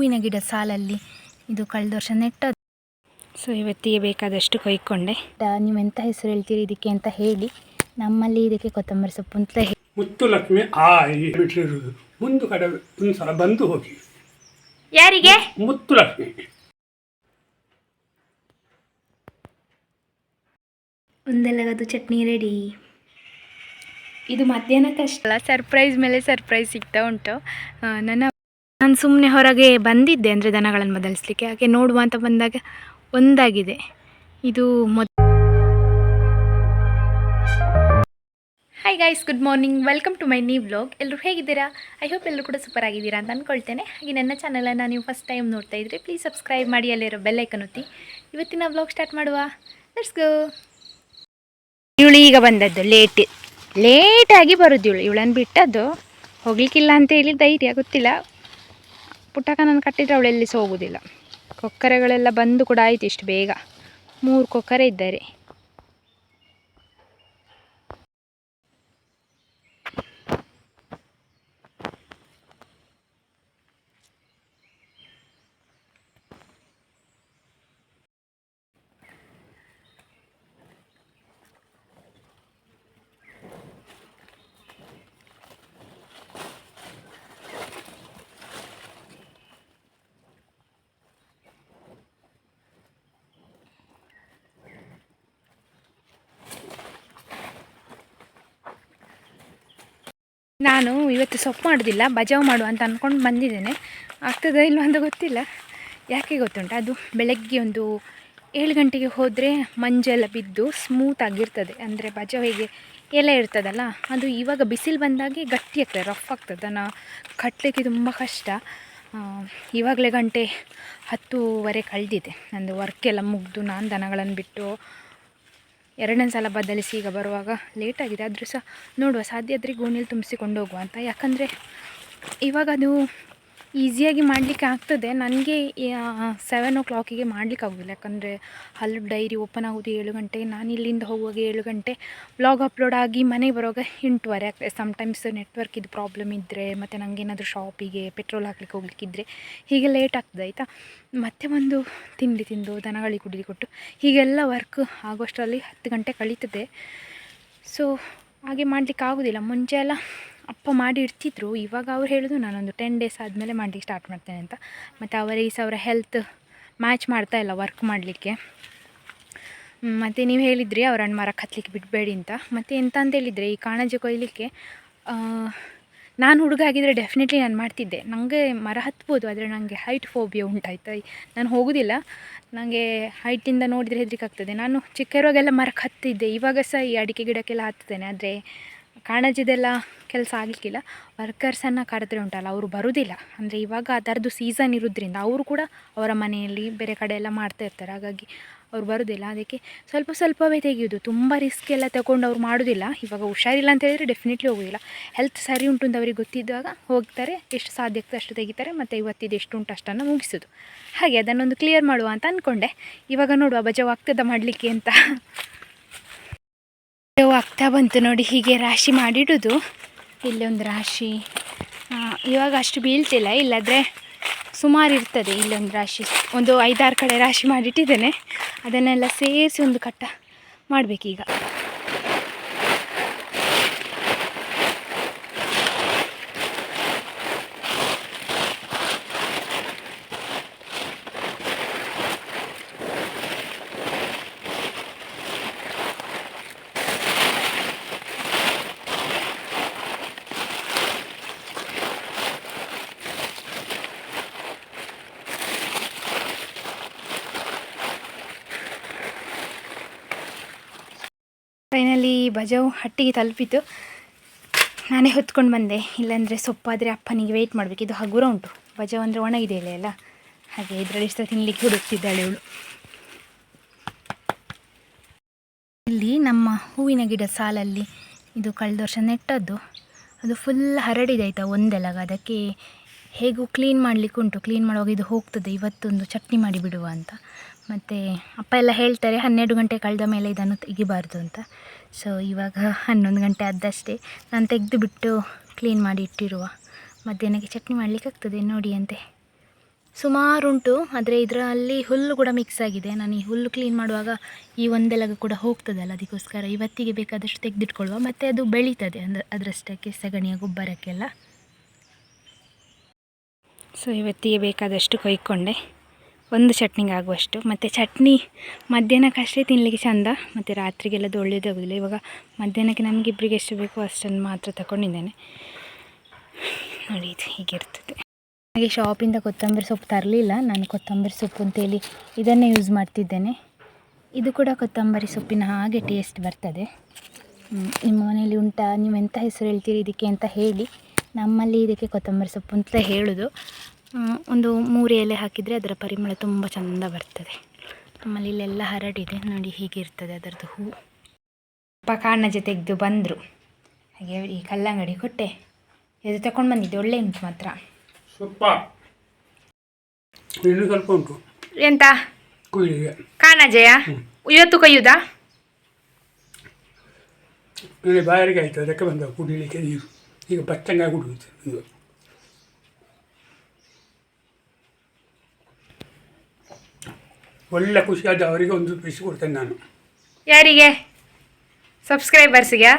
ಹೂವಿನ ಗಿಡ ಸಾಲಲ್ಲಿ. ಇದು ಕಳೆದ ವರ್ಷ ನೆಟ್ಟದ್ದು. ಸೊ ಇವತ್ತಿಗೆ ಬೇಕಾದಷ್ಟು ಕೊಯ್ಕೊಂಡೆ. ನೀವು ಎಂತ ಹೆಸರು ಹೇಳ್ತೀರಿ ಇದಕ್ಕೆ ಅಂತ ಹೇಳಿ ನಮ್ಮಲ್ಲಿ ಇದಕ್ಕೆ ಕೊತ್ತಂಬರಿ ಸೊಪ್ಪು ಅಂತ ಹೇಳಿ. ಮುತ್ತು ಲಕ್ಷ್ಮಿ ಆ ಈ ಬಿಟ್ಟಿರುವುದು ಮುಂದು ಕಡೆ ಒಂದು ಸಲ ಬಂದು ಹೋಗಿ. ಯಾರಿಗೆ? ಮುತ್ತು ಲಕ್ಷ್ಮಿ. ಒಂದೆಲ್ಲಗದು ಚಟ್ನಿ ರೆಡಿ ಇದು ಮಧ್ಯಾಹ್ನಕ್ಕಷ್ಟಲ್ಲ ಸರ್ಪ್ರೈಸ್ ಮೇಲೆ ಸರ್ಪ್ರೈಸ್ ಸಿಗ್ತಾ ಉಂಟು. ನನ್ನ ನಾನು ಸುಮ್ಮನೆ ಹೊರಗೆ ಬಂದಿದ್ದೆ ಅಂದರೆ ದನಗಳನ್ನು ಬದಲಿಸ್ಲಿಕ್ಕೆ. ಹಾಗೆ ನೋಡುವ ಅಂತ ಬಂದಾಗ ಒಂದಾಗಿದೆ. ಇದು ಮೊದ hi guys good morning welcome to my new vlog ಎಲ್ಲರೂ ಹೇಗಿದ್ದೀರಾ? ಐ ಹೋಪ್ ಎಲ್ಲರೂ ಕೂಡ ಸೂಪರ್ ಆಗಿದ್ದೀರಾ ಅಂತ ಅಂದ್ಕೊಳ್ತೇನೆ ಹಾಗೆ ನನ್ನ ಚಾನಲನ್ನು ನೀವು ಫಸ್ಟ್ ಟೈಮ್ ನೋಡ್ತಾ ಇದ್ರೆ ಪ್ಲೀಸ್ ಸಬ್ಸ್ಕ್ರೈಬ್ ಮಾಡಿ, ಅಲ್ಲಿರೋ ಬೆಲ್ಲೈಕನ್ ಒತ್ತಿ. ಇವತ್ತಿನ ವ್ಲಾಗ್ ಸ್ಟಾರ್ಟ್ ಮಾಡುವ. ಲೆಟ್ಸ್ ಇವಳು ಈಗ ಬಂದದ್ದು ಲೇಟ್ ಲೇಟಾಗಿ ಬರೋದು ಇವಳು. ಇವಳನ್ನು ಬಿಟ್ಟದ್ದು ಹೋಗ್ಲಿಕ್ಕಿಲ್ಲ ಅಂತ ಹೇಳಿ ಧೈರ್ಯ, ಗೊತ್ತಿಲ್ಲ. ಪುಟ್ಟಕ್ಕನನ್ನು ಕಟ್ಟಿದ್ರೆ ಅವಳು ಎಲ್ಲಿ ಸಹ ಹೋಗುವುದಿಲ್ಲ ಕೊಕ್ಕರೆಗಳೆಲ್ಲ ಬಂದು ಕೂಡ ಆಯಿತು ಇಷ್ಟು ಬೇಗ. ಮೂರು ಕೊಕ್ಕರೆ ಇದ್ದಾರೆ. ನಾನು ಇವತ್ತು ಸೊಪ್ಪು ಮಾಡೋದಿಲ್ಲ, ಬಜಾವ್ ಮಾಡು ಅಂತ ಅಂದ್ಕೊಂಡು ಬಂದಿದ್ದೇನೆ. ಆಗ್ತದೋ ಇಲ್ಲ ಅಂತ ಗೊತ್ತಿಲ್ಲ. ಯಾಕೆ ಗೊತ್ತುಂಟ? ಅದು ಬೆಳಗ್ಗೆ ಒಂದು ಏಳು ಗಂಟೆಗೆ ಹೋದರೆ ಮಂಜೆಲ್ಲ ಬಿದ್ದು ಸ್ಮೂತ್ ಆಗಿರ್ತದೆ. ಅಂದರೆ ಬಜಾವ್ ಹೇಗೆ ಎಲೆ ಇರ್ತದಲ್ಲ, ಅದು ಇವಾಗ ಬಿಸಿಲು ಬಂದಾಗೆ ಗಟ್ಟಿ ಆಗ್ತದೆ ರಫ್ ಆಗ್ತದೆ. ಅದನ್ನು ಕಟ್ಟಲಿಕ್ಕೆ ತುಂಬ ಕಷ್ಟ. ಇವಾಗಲೇ ಗಂಟೆ ಹತ್ತೂವರೆ ಕಳೆದಿದೆ. ನಂದು ವರ್ಕೆಲ್ಲ ಮುಗಿದು ನಾನು ದನಗಳನ್ನು ಬಿಟ್ಟು ಎರಡನೇ ಸಲ ಬದಲಿಸಿ ಈಗ ಬರುವಾಗ ಲೇಟಾಗಿದೆ ಆದರೂ ಸಹ ನೋಡುವ ಸಾಧ್ಯ ಆದರೆ ಗೋಣಿಯಲ್ಲಿ ತುಂಬಿಸಿಕೊಂಡು ಹೋಗುವ ಅಂತ. ಯಾಕಂದರೆ ಇವಾಗ ಅದು ಈಸಿಯಾಗಿ ಮಾಡಲಿಕ್ಕೆ ಆಗ್ತದೆ. ನನಗೆ ಸೆವೆನ್ ಓ ಕ್ಲಾಕಿಗೆ ಮಾಡಲಿಕ್ಕೆ ಆಗೋದಿಲ್ಲ. ಯಾಕಂದರೆ ಹಲ್ಲು ಡೈರಿ ಓಪನ್ ಆಗೋದು ಏಳು ಗಂಟೆ, ನಾನು ಇಲ್ಲಿಂದ ಹೋಗುವಾಗ ಏಳು ಗಂಟೆ. ಬ್ಲಾಗ್ ಅಪ್ಲೋಡ್ ಆಗಿ ಮನೆಗೆ ಬರುವಾಗ ಎಂಟುವರೆ ಆಗ್ತದೆ. ಸಮ್ಟೈಮ್ಸ್ ನೆಟ್ವರ್ಕ್ ಇದು ಪ್ರಾಬ್ಲಮ್ ಇದ್ದರೆ ಮತ್ತು ನನಗೇನಾದರೂ ಶಾಪಿಗೆ ಪೆಟ್ರೋಲ್ ಹಾಕ್ಲಿಕ್ಕೆ ಹೋಗ್ಲಿಕ್ಕಿದ್ರೆ ಹೀಗೆ ಲೇಟ್ ಆಗ್ತದೆ, ಆಯಿತಾ? ಮತ್ತೆ ಒಂದು ತಿಂಡಿ ತಿಂದು ದನಗಳಿಗೆ ಕುಡಿದು ಕೊಟ್ಟು ಹೀಗೆಲ್ಲ ವರ್ಕ್ ಆಗೋಷ್ಟರಲ್ಲಿ ಹತ್ತು ಗಂಟೆ ಕಳೀತದೆ. ಸೊ ಹಾಗೆ ಮಾಡಲಿಕ್ಕೆ ಆಗೋದಿಲ್ಲ. ಮುಂಚೆ ಎಲ್ಲ ಅಪ್ಪ ಮಾಡಿ ಇಡ್ತಿದ್ರು ಇವಾಗ ಅವ್ರು ಹೇಳೋದು, ನಾನೊಂದು ಟೆನ್ ಡೇಸ್ ಆದಮೇಲೆ ಮಾಡಲಿಕ್ಕೆ ಸ್ಟಾರ್ಟ್ ಮಾಡ್ತೇನೆ ಅಂತ. ಮತ್ತು ಅವರಿಗೆ ಸಹ ಅವರ ಹೆಲ್ತ್ ಮ್ಯಾಚ್ ಮಾಡ್ತಾ ಇಲ್ಲ ವರ್ಕ್ ಮಾಡಲಿಕ್ಕೆ. ಮತ್ತು ನೀವು ಹೇಳಿದ್ರಿ ಹಣ್ಣು ಮರ ಕತ್ತಲಿಕ್ಕೆ ಬಿಡಬೇಡಿ ಅಂತ. ಮತ್ತು ಎಂತ ಅಂತ ಹೇಳಿದರೆ, ಈ ಕಾಣಜೆ ಕೊಯ್ಲಿಕ್ಕೆ ನಾನು ಹುಡುಗ ಆಗಿದ್ದರೆ ಡೆಫಿನೆಟ್ಲಿ ನಾನು ಮಾಡ್ತಿದ್ದೆ. ನನಗೆ ಮರ ಹತ್ಬೋದು, ಆದರೆ ನನಗೆ ಹೈಟ್ ಫೋಬಿಯಾ ಉಂಟಾಯ್ತಾ. ನಾನು ಹೋಗೋದಿಲ್ಲ. ನನಗೆ ಹೈಟಿಂದ ನೋಡಿದರೆ ಹೆದರಿಕೆ ಆಗ್ತದೆ ನಾನು ಚಿಕ್ಕ ಇರುವಾಗೆಲ್ಲ ಮರಕ್ಕೆ ಹತ್ತಿದ್ದೆ. ಇವಾಗ ಸಹ ಈ ಅಡಿಕೆ ಗಿಡಕ್ಕೆಲ್ಲ ಹತ್ತುತ್ತೇನೆ. ಆದರೆ ಕಾಣಜಿದೆಲ್ಲ ಕೆಲಸ ಆಗಲಿಕ್ಕಿಲ್ಲ. ವರ್ಕರ್ಸನ್ನು ಕರೆದ್ರೆ ಉಂಟಲ್ಲ, ಅವರು ಬರುವುದಿಲ್ಲ ಅಂದರೆ ಇವಾಗ ಅದರದ್ದು ಸೀಸನ್ ಇರೋದ್ರಿಂದ ಅವರು ಕೂಡ ಅವರ ಮನೆಯಲ್ಲಿ ಬೇರೆ ಕಡೆ ಎಲ್ಲ ಮಾಡ್ತಾ ಇರ್ತಾರೆ. ಹಾಗಾಗಿ ಅವ್ರು ಬರೋದಿಲ್ಲ. ಅದಕ್ಕೆ ಸ್ವಲ್ಪ ಸ್ವಲ್ಪವೇ ತೆಗೆಯೋದು. ತುಂಬ ರಿಸ್ಕ್ ಎಲ್ಲ ತಗೊಂಡು ಅವ್ರು ಮಾಡೋದಿಲ್ಲ. ಇವಾಗ ಹುಷಾರಿಲ್ಲ ಅಂತ ಹೇಳಿದರೆ ಡೆಫಿನೆಟ್ಲಿ ಹೋಗೋದಿಲ್ಲ. ಹೆಲ್ತ್ ಸರಿ ಉಂಟು ಅಂತ ಅವ್ರಿಗೆ ಗೊತ್ತಿದ್ದಾಗ ಹೋಗ್ತಾರೆ. ಎಷ್ಟು ಸಾಧ್ಯಕ್ಕೆ ಅಷ್ಟು ತೆಗಿತಾರೆ. ಮತ್ತು ಇವತ್ತಿದ್ದು ಎಷ್ಟು ಉಂಟು ಅಷ್ಟನ್ನು ಮುಗಿಸೋದು. ಹಾಗೆ ಅದನ್ನೊಂದು ಕ್ಲಿಯರ್ ಮಾಡುವ ಅಂತ ಅಂದ್ಕೊಂಡೆ ಇವಾಗ ನೋಡುವ ಬಜವಾಗ್ತದ ಮಾಡಲಿಕ್ಕೆ ಅಂತ. ಆಗ್ತಾ ಬಂತು ನೋಡಿ, ಹೀಗೆ ರಾಶಿ ಮಾಡಿಡೋದು. ಇಲ್ಲಿ ಒಂದು ರಾಶಿ ಇವಾಗ ಅಷ್ಟು ಬೀಳ್ತಿಲ್ಲ, ಇಲ್ಲಾದರೆ ಸುಮಾರು ಇರ್ತದೆ ಇಲ್ಲೊಂದು ರಾಶಿ. ಒಂದು ಐದಾರು ಕಡೆ ರಾಶಿ ಮಾಡಿಟ್ಟಿದ್ದೇನೆ. ಅದನ್ನೆಲ್ಲ ಸೇರಿಸಿ ಒಂದು ಕಟ್ಟ ಮಾಡಬೇಕೀಗ. ಬಜಾವ್ ಹಟ್ಟಿಗೆ ತಲುಪಿತು. ನಾನೇ ಹೊತ್ಕೊಂಡು ಬಂದೆ. ಇಲ್ಲಾಂದರೆ ಸೊಪ್ಪಾದರೆ ಅಪ್ಪನಿಗೆ ವೆಯ್ಟ್ ಮಾಡಬೇಕು. ಇದು ಹಗುರ ಉಂಟು. ಬಜಾವ್ ಅಂದರೆ ಒಣಗಿದೆ ಇಲ್ಲ ಅಲ್ಲ? ಹಾಗೆ ಇದರಲ್ಲಿ ಇಷ್ಟ ತಿನ್ನಲಿಕ್ಕೆ ಹುಡುಕ್ತಿದ್ದಾಳೆ ಇವಳು. ಇಲ್ಲಿ ನಮ್ಮ ಹೂವಿನ ಗಿಡ ಸಾಲಲ್ಲಿ ಇದು ಕಳೆದ ವರ್ಷ ನೆಟ್ಟದ್ದು. ಅದು ಫುಲ್ ಹರಡಿದೆ ಆಯಿತಾ ಒಂದೆಲಗ. ಅದಕ್ಕೆ ಹೇಗೂ ಕ್ಲೀನ್ ಮಾಡಲಿಕ್ಕೆ ಉಂಟು. ಕ್ಲೀನ್ ಮಾಡುವಾಗ ಇದು ಹೋಗ್ತದೆ, ಇವತ್ತೊಂದು ಚಟ್ನಿ ಮಾಡಿ ಬಿಡುವ ಅಂತ. ಮತ್ತು ಅಪ್ಪ ಎಲ್ಲ ಹೇಳ್ತಾರೆ, ಹನ್ನೆರಡು ಗಂಟೆ ಕಳೆದ ಮೇಲೆ ಇದನ್ನು ತೆಗಿಬಾರ್ದು ಅಂತ. ಸೊ ಇವಾಗ ಹನ್ನೊಂದು ಗಂಟೆ ಆದಷ್ಟೇ ನಾನು ತೆಗೆದು ಬಿಟ್ಟು ಕ್ಲೀನ್ ಮಾಡಿ ಇಟ್ಟಿರುವ. ಮಧ್ಯಾಹ್ನಕ್ಕೆ ಚಟ್ನಿ ಮಾಡಲಿಕ್ಕೆ ಆಗ್ತದೆ, ನೋಡಿ ಅಂತೆ. ಸುಮಾರುಂಟು ಆದರೆ ಇದರಲ್ಲಿ ಹುಲ್ಲು ಕೂಡ ಮಿಕ್ಸ್ ಆಗಿದೆ. ನಾನು ಈ ಹುಲ್ಲು ಕ್ಲೀನ್ ಮಾಡುವಾಗ ಈ ಒಂದೆಲಗ ಕೂಡ ಹೋಗ್ತದಲ್ಲ, ಅದಕ್ಕೋಸ್ಕರ ಇವತ್ತಿಗೆ ಬೇಕಾದಷ್ಟು ತೆಗೆದಿಟ್ಕೊಳ್ಳುವ. ಮತ್ತು ಅದು ಬೆಳೀತದೆ ಅಂದರೆ ಅದರಷ್ಟಕ್ಕೆ ಸಗಣಿಯ ಗೊಬ್ಬರಕ್ಕೆಲ್ಲ. ಸೊ ಇವತ್ತಿಗೆ ಬೇಕಾದಷ್ಟು ಕೊಯ್ಕೊಂಡೆ. ಒಂದು ಚಟ್ನಿಗೆ ಆಗುವಷ್ಟು. ಮತ್ತು ಚಟ್ನಿ ಮಧ್ಯಾಹ್ನಕ್ಕೆ ಅಷ್ಟೇ ತಿನ್ನಲಿಕ್ಕೆ ಚಂದ, ಮತ್ತು ರಾತ್ರಿಗೆಲ್ಲ ಒಳ್ಳೆಯದಾಗೋದಿಲ್ಲ ಇವಾಗ ಮಧ್ಯಾಹ್ನಕ್ಕೆ ನಮಗಿಬ್ಬರಿಗೆ ಎಷ್ಟು ಬೇಕೋ ಅಷ್ಟನ್ನು ಮಾತ್ರ ತಗೊಂಡಿದ್ದೇನೆ ನೋಡಿ, ಇದು ಹೀಗಿರ್ತದೆ. ಹಾಗೆ ಶಾಪಿಂದ ಕೊತ್ತಂಬರಿ ಸೊಪ್ಪು ತರಲಿಲ್ಲ. ನಾನು ಕೊತ್ತಂಬರಿ ಸೊಪ್ಪು ಅಂತೇಳಿ ಇದನ್ನೇ ಯೂಸ್ ಮಾಡ್ತಿದ್ದೇನೆ. ಇದು ಕೂಡ ಕೊತ್ತಂಬರಿ ಸೊಪ್ಪಿನ ಹಾಗೆ ಟೇಸ್ಟ್ ಬರ್ತದೆ. ನಿಮ್ಮ ಮನೆಯಲ್ಲಿ ಉಂಟಾ? ನೀವು ಎಂಥ ಹೆಸರು ಹೇಳ್ತೀರಿ ಇದಕ್ಕೆ ಅಂತ ಹೇಳಿ. ನಮ್ಮಲ್ಲಿ ಇದಕ್ಕೆ ಕೊತ್ತಂಬರಿ ಸೊಪ್ಪು ಅಂತ ಹೇಳೋದು. ಒಂದು ಮೂರು ಎಲೆ ಹಾಕಿದರೆ ಅದರ ಪರಿಮಳ ತುಂಬ ಚೆಂದ ಬರ್ತದೆ. ನಮ್ಮಲ್ಲಿ ಇಲ್ಲೆಲ್ಲ ಹರಡಿದೆ. ನೋಡಿ ಹೀಗಿರ್ತದೆ ಅದರದ್ದು ಹೂ. ಅಪ್ಪ ಕಾಣಜೆ ತೆಗೆದು ಬಂದರು. ಹಾಗೆ ಈ ಕಲ್ಲಂಗಡಿ ಕೊಟ್ಟೆ. ಇದು ತಗೊಂಡು ಬಂದಿದ್ದೆ. ಒಳ್ಳೆ ಉಂಟು ಮಾತ್ರ. ಸ್ವಲ್ಪ ಉಂಟು. ಎಂತ? ಕಾಣಜಯ ಇವತ್ತು ಕೊಯ್ಯುದಾ? ಬಾಯಾರಿಗೆ ಆಯಿತು. ಅದಕ್ಕೆ ಬಂದ ಕುಡಿಲಿಕ್ಕೆ ನೀರು. ಈಗ ಬಚ್ಚಂಗ ಕುಡಿಯುತ್ತೆ ಇದು ಒಳ್ಳೆ ಖುಷಿಯಾದ ಅವರಿಗೆ ಒಂದು ಪೀಸ್ ಕೊಡ್ತೇನೆ ನಾನು. ಯಾರಿಗೆ? ಸಬ್ಸ್ಕ್ರೈಬರ್ಸ್ಗೆ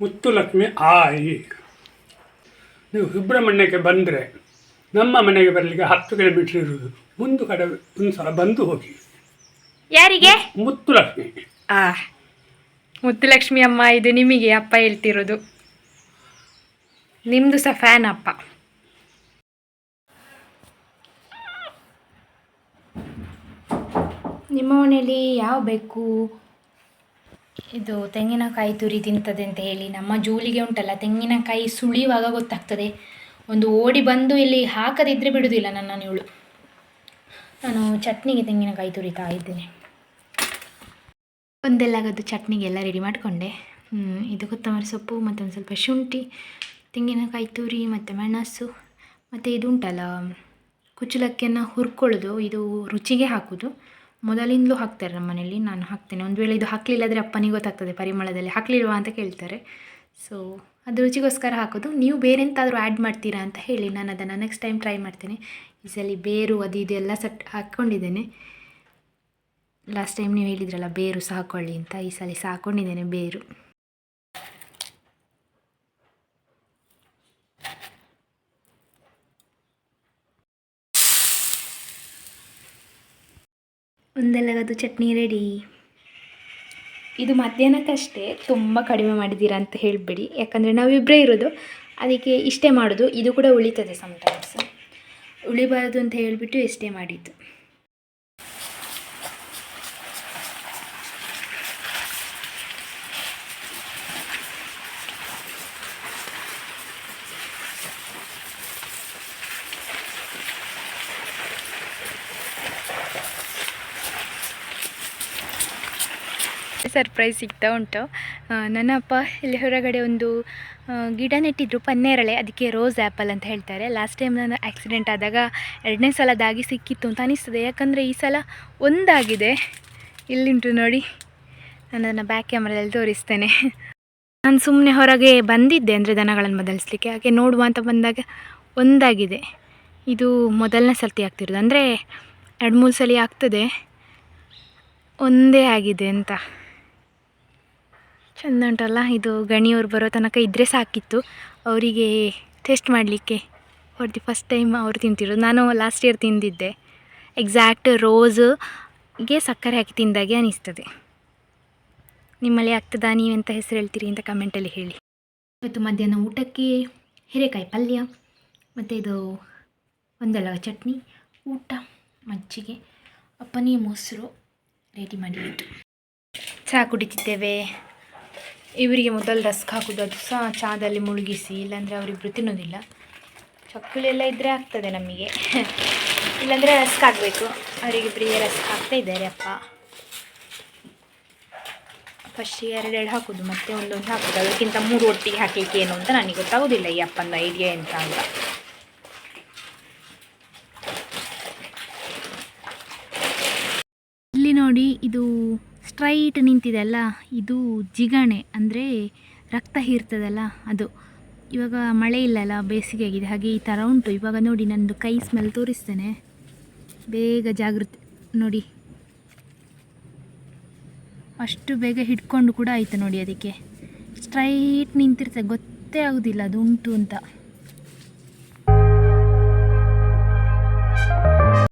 ಮುತ್ತು ಲಕ್ಷ್ಮಿ ಆಯಿ. ನೀವು ಸುಬ್ರಹ್ಮಣ್ಯಕ್ಕೆ ಬಂದರೆ ನಮ್ಮ ಮನೆಗೆ ಬರಲಿಕ್ಕೆ ಹತ್ತು ಕಿಲೋಮೀಟರ್ ಇರುವುದು. ಮುಂದೆ ಕಡೆ ಒಂದು ಸಲ ಬಂದು ಹೋಗಿ. ಯಾರಿಗೆ? ಮುತ್ತು ಲಕ್ಷ್ಮಿ. ಆ. ಮುತ್ತುಲಕ್ಷ್ಮಿ ಅಮ್ಮ ಇದು ನಿಮಗೆ ಅಪ್ಪ ಹೇಳ್ತಿರೋದು. ನಿಮ್ಮದು ಸಹ ಫ್ಯಾನ್ ಅಪ್ಪ. ನಿಮ್ಮ ಮನೆಯಲ್ಲಿ ಯಾವ ಬೇಕು ಇದು ತೆಂಗಿನಕಾಯಿ ತುರಿ ತಿಂತದೆ ಅಂತ ಹೇಳಿ. ನಮ್ಮ ಜೂಲಿಗೆ ಉಂಟಲ್ಲ ತೆಂಗಿನಕಾಯಿ ಸುಳಿಯುವಾಗ ಗೊತ್ತಾಗ್ತದೆ. ಒಂದು ಓಡಿ ಬಂದು ಇಲ್ಲಿ ಹಾಕದಿದ್ದರೆ ಬಿಡುವುದಿಲ್ಲ ನನ್ನ ಇವಳು. ನಾನು ಚಟ್ನಿಗೆ ತೆಂಗಿನಕಾಯಿ ತುರಿತಾ ಇದ್ದೇನೆ. ಒಂದೆಲ್ಲಾಗದ್ದು ಚಟ್ನಿಗೆಲ್ಲ ರೆಡಿ ಮಾಡಿಕೊಂಡೆ. ಇದು ಕೊತ್ತಂಬರಿ ಸೊಪ್ಪು ಮತ್ತು ಒಂದು ಸ್ವಲ್ಪ ಶುಂಠಿ, ತೆಂಗಿನಕಾಯಿ ತುರಿ, ಮತ್ತು ಮೆಣಸು, ಮತ್ತು ಇದು ಉಂಟಲ್ಲ, ಕುಚ್ಚಲಕ್ಕಿಯನ್ನು ಹುರ್ಕೊಳ್ಳೋದು, ಇದು ರುಚಿಗೆ ಹಾಕೋದು. ಮೊದಲಿಂದಲೂ ಹಾಕ್ತಾರೆ ನಮ್ಮ ಮನೇಲಿ, ನಾನು ಹಾಕ್ತೇನೆ. ಒಂದು ವೇಳೆ ಇದು ಹಾಕಲಿಲ್ಲದ್ರೆ ಅಪ್ಪನಿಗೆ ಗೊತ್ತಾಗ್ತದೆ, ಪರಿಮಳದಲ್ಲಿ ಹಾಕಲಿಲ್ವಾ ಅಂತ ಕೇಳ್ತಾರೆ. ಸೊ ಅದು ರುಚಿಗೋಸ್ಕರ ಹಾಕೋದು. ನೀವು ಬೇರೆ ಎಂತಾದರೂ ಆ್ಯಡ್ ಮಾಡ್ತೀರಾ ಅಂತ ಹೇಳಿ, ನಾನು ಅದನ್ನು ನೆಕ್ಸ್ಟ್ ಟೈಮ್ ಟ್ರೈ ಮಾಡ್ತೇನೆ. ಈ ಬೇರು, ಅದು ಇದೆಲ್ಲ ಸಟ್ ಹಾಕ್ಕೊಂಡಿದ್ದೇನೆ. ಲಾಸ್ಟ್ ಟೈಮ್ ನೀವು ಹೇಳಿದ್ರಲ್ಲ ಬೇರು ಸಾಕೊಳ್ಳಿ ಅಂತ. ಈ ಸಲ ಸಾಕೊಂಡಿದ್ದೇನೆ ಬೇರು. ಒಂದೆಲ್ಲಗದು ಚಟ್ನಿ ರೆಡಿ ಇದು ಮಧ್ಯಾಹ್ನಕ್ಕಷ್ಟೇ ತುಂಬ ಕಡಿಮೆ ಮಾಡಿದ್ದೀರಾ ಅಂತ ಹೇಳಿಬಿಡಿ. ಯಾಕಂದರೆ ನಾವಿಬ್ಬರೇ ಇರೋದು. ಅದಕ್ಕೆ ಇಷ್ಟೇ ಮಾಡೋದು. ಇದು ಕೂಡ ಉಳಿತದೆ ಸಮಟೈಮ್ಸ್ ಉಳಿಬಾರದು ಅಂತ ಹೇಳಿಬಿಟ್ಟು ಇಷ್ಟೇ ಮಾಡಿದ್ದು. ಸರ್ಪ್ರೈಸ್ ಸಿಗ್ತಾ ಉಂಟು. ನನ್ನ ಅಪ್ಪ ಇಲ್ಲಿ ಹೊರಗಡೆ ಒಂದು ಗಿಡ ನೆಟ್ಟಿದ್ರು ಪನ್ನೇರಳೆ, ಅದಕ್ಕೆ ರೋಸ್ ಆ್ಯಪಲ್ ಅಂತ ಹೇಳ್ತಾರೆ. ಲಾಸ್ಟ್ ಟೈಮ್ ನಾನು ಆಕ್ಸಿಡೆಂಟ್ ಆದಾಗ ಎರಡನೇ ಸಲದಾಗಿ ಸಿಕ್ಕಿತ್ತು ಅಂತ ಅನಿಸ್ತದೆ. ಯಾಕಂದರೆ ಈ ಸಲ ಒಂದಾಗಿದೆ. ಇಲ್ಲಿಂಟು ನೋಡಿ. ನಾನು ಅದನ್ನು ಬ್ಯಾಕ್ ಕ್ಯಾಮ್ರಾದಲ್ಲಿ ತೋರಿಸ್ತೇನೆ. ನಾನು ಸುಮ್ಮನೆ ಹೊರಗೆ ಬಂದಿದ್ದೆ ಅಂದರೆ ದನಗಳನ್ನು ಬದಲಿಸ್ಲಿಕ್ಕೆ. ಹಾಗೆ ನೋಡುವ ಅಂತ ಬಂದಾಗ ಒಂದಾಗಿದೆ. ಇದು ಮೊದಲನೇ ಸರ್ತಿ ಆಗ್ತಿರೋದು. ಅಂದರೆ ಎರಡು ಮೂರು ಸಲ ಆಗ್ತದೆ. ಒಂದೇ ಆಗಿದೆ ಅಂತ. ಚೆಂದ ಉಂಟಲ್ಲ, ಇದು ಗಣಿಯವ್ರು ಬರೋ ತನಕ ಇದ್ದರೆ ಸಾಕಿತ್ತು. ಅವರಿಗೆ ಟೇಸ್ಟ್ ಮಾಡಲಿಕ್ಕೆ ಹೊರ್ದು ಫಸ್ಟ್ ಟೈಮ್ ಅವರು ತಿಂತಿರೋದು. ನಾನು ಲಾಸ್ಟ್ ಇಯರ್ ತಿಂದಿದ್ದೆ. ಎಕ್ಸಾಕ್ಟ್ ರೋಸ್ಗೆ ಸಕ್ಕರೆ ಹಾಕಿ ತಿಂದಾಗೆ ಅನಿಸ್ತದೆ. ನಿಮ್ಮಲ್ಲಿ ಆಗ್ತದಾ? ನೀವೆಂತ ಹೆಸರು ಹೇಳ್ತೀರಿ ಅಂತ ಕಮೆಂಟಲ್ಲಿ ಹೇಳಿ. ಇವತ್ತು ಮಧ್ಯಾಹ್ನ ಊಟಕ್ಕೆ ಹೀರೆಕಾಯಿ ಪಲ್ಯ, ಮತ್ತು ಇದು ಒಂದೆಲ್ಲ ಚಟ್ನಿ, ಊಟ, ಮಜ್ಜಿಗೆ, ಅಪ್ಪನಿಗೆ ಮೊಸರು ರೆಡಿ ಮಾಡಿಬಿಟ್ಟು ಚಹಾ ಕುಡಿತಿದ್ದೇವೆ. ಇವರಿಗೆ ಮೊದಲು ರಸ್ಕ್ ಹಾಕೋದು ಅದು ಸಹ ಚಹದಲ್ಲಿ ಮುಳುಗಿಸಿ, ಇಲ್ಲಾಂದರೆ ಅವರಿಬ್ಬರು ತಿನ್ನೋದಿಲ್ಲ. ಚಕ್ಕುಲಿ ಎಲ್ಲ ಇದ್ದರೆ ಆಗ್ತದೆ ನಮಗೆ. ಇಲ್ಲಾಂದರೆ ರಸ್ಕ್ ಹಾಕಬೇಕು. ಅವರಿಗಿಬ್ಬರಿಗೆ ರಸ್ಕ್ ಹಾಕ್ತಾ ಇದ್ದಾರೆ ಅಪ್ಪ. ಫಸ್ಟಿಗೆ ಎರಡೆರಡು ಹಾಕೋದು, ಮತ್ತೆ ಒಂದೊಂದು ಹಾಕೋದು. ಅದಕ್ಕಿಂತ ಮೂರು ಒಟ್ಟಿಗೆ ಹಾಕಲಿಕ್ಕೆ ಏನು ಅಂತ ನನಗೆ ಗೊತ್ತಾಗೋದಿಲ್ಲ ಈ ಅಪ್ಪನ ಐಡಿಯಾ ಎಂತ ಅಂತ ಇಲ್ಲಿ ನೋಡಿ ಇದು ಸ್ಟ್ರೈಟ್ ನಿಂತಿದೆ ಅಲ್ಲ ಇದು ಜಿಗಣೆ, ಅಂದರೆ ರಕ್ತ ಹೀರ್ತದಲ್ಲ ಅದು. ಇವಾಗ ಮಳೆ ಇಲ್ಲಲ್ಲ, ಬೇಸಿಗೆ ಆಗಿದೆ, ಹಾಗೆ ಈ ಥರ ಉಂಟು. ಇವಾಗ ನೋಡಿ, ನಂದು ಕೈ ಸ್ಮೆಲ್ ತೋರಿಸ್ತೇನೆ. ಬೇಗ ಜಾಗೃತಿ, ನೋಡಿ. ಅಷ್ಟು ಬೇಗ ಹಿಡ್ಕೊಂಡು ಕೂಡ ಆಯಿತು ನೋಡಿ ಅದಕ್ಕೆ. ಸ್ಟ್ರೈಟ್ ನಿಂತಿರ್ತದೆ, ಗೊತ್ತೇ ಆಗೋದಿಲ್ಲ, ಅದು ಉಂಟು ಅಂತ.